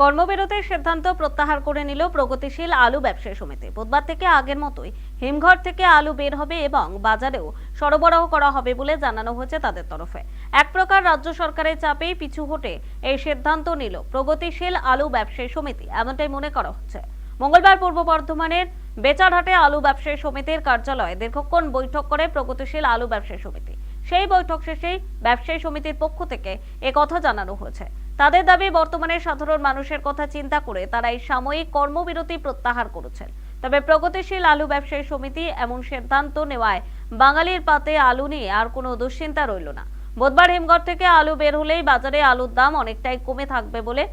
কর্মবিরতির সিদ্ধান্ত প্রত্যাহার করে নিল প্রগতিশীল আলু ব্যবসায়ী সমিতি। বুধবার থেকে আগের মতোই হিমঘর থেকে আলু বের হবে এবং বাজারেও সরবরাহ করা হবে বলে জানানো হয়েছে তাদের তরফে। এক প্রকার রাজ্য সরকারের চাপেই পিছু হটে এই সিদ্ধান্ত নিল প্রগতিশীল আলু ব্যবসায়ী সমিতি, এমনটাই মনে করা হচ্ছে। মঙ্গলবার পূর্ব বর্ধমানের বেচারহাটে আলু ব্যবসায়ী সমিতির কার্যালয়ে দীর্ঘক্ষণ বৈঠক করে প্রগতিশীল আলু ব্যবসায়ী সমিতি। সেই বৈঠক শেষেই ব্যবসায়ী সমিতির পক্ষ থেকে কথা জানানো হয়েছে। তাদের দাবি, বর্তমানে সাধারণ মানুষের কথা চিন্তা করে তারা এই সাময়িক কর্মবিরতি প্রত্যাহার করেছেন। তবে প্রগতিশীল আলু ব্যবসায়ী সমিতি এমন সিদ্ধান্ত নেওয়ায় বাঙালির পাতে আলু নিয়ে আর কোনো দুশ্চিন্তা রইল না। বুধবার হিমঘর থেকে আলু বের হলেই বাজারে আলুর দাম অনেকটাই কমে থাকবে বলে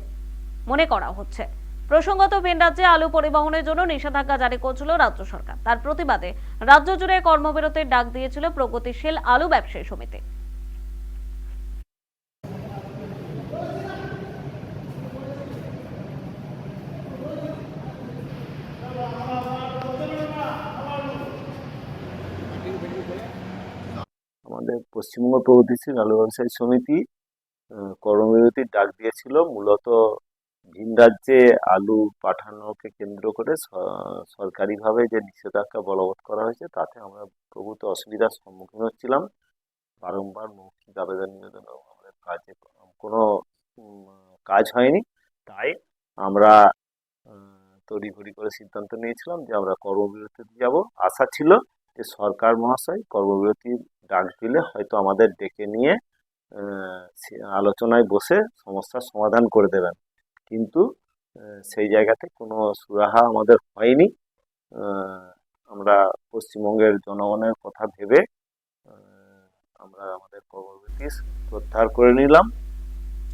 মনে করা হচ্ছে। প্রসঙ্গত, ভিন রাজ্যে আলু পরিবহনের জন্য নিষেধাজ্ঞা জারি করছিল রাজ্য সরকার। তার প্রতিবাদে রাজ্য জুড়ে কর্মবিরতির ডাক দিয়েছিল প্রগতিশীল আলু ব্যবসায়ী সমিতি। আমাদের পশ্চিমবঙ্গ প্রগতিশীল আলু ব্যবসায়ী সমিতি কর্মবিরতির ডাক দিয়েছিল। মূলত ভিন রাজ্যে আলু পাঠানোকে কেন্দ্র করে সরকারিভাবে যে নিষেধাজ্ঞা বলবৎ করা হয়েছে, তাতে আমরা প্রভূত অসুবিধার সম্মুখীন হচ্ছিলাম। বারংবার মৌখিক আবেদন নিবেদনেও আমাদের কাজে কোনো কাজ হয়নি। তাই আমরা তড়িঘড়ি করে সিদ্ধান্ত নিয়েছিলাম যে আমরা কর্মবিরতিতে যাব। আশা ছিল যে সরকার মহাশয় কর্মবিরতির ডাক দিলে হয়তো আমাদের ডেকে নিয়ে আলোচনায় বসে সমস্যার সমাধান করে দেবেন। কিন্তু সেই জায়গাতে কোনো সুরাহা আমাদের হয়নি। আমরা পশ্চিমবঙ্গের জনগণের কথা ভেবে আমরা আমাদের কর্মবিরতি প্রত্যাহার করে নিলাম।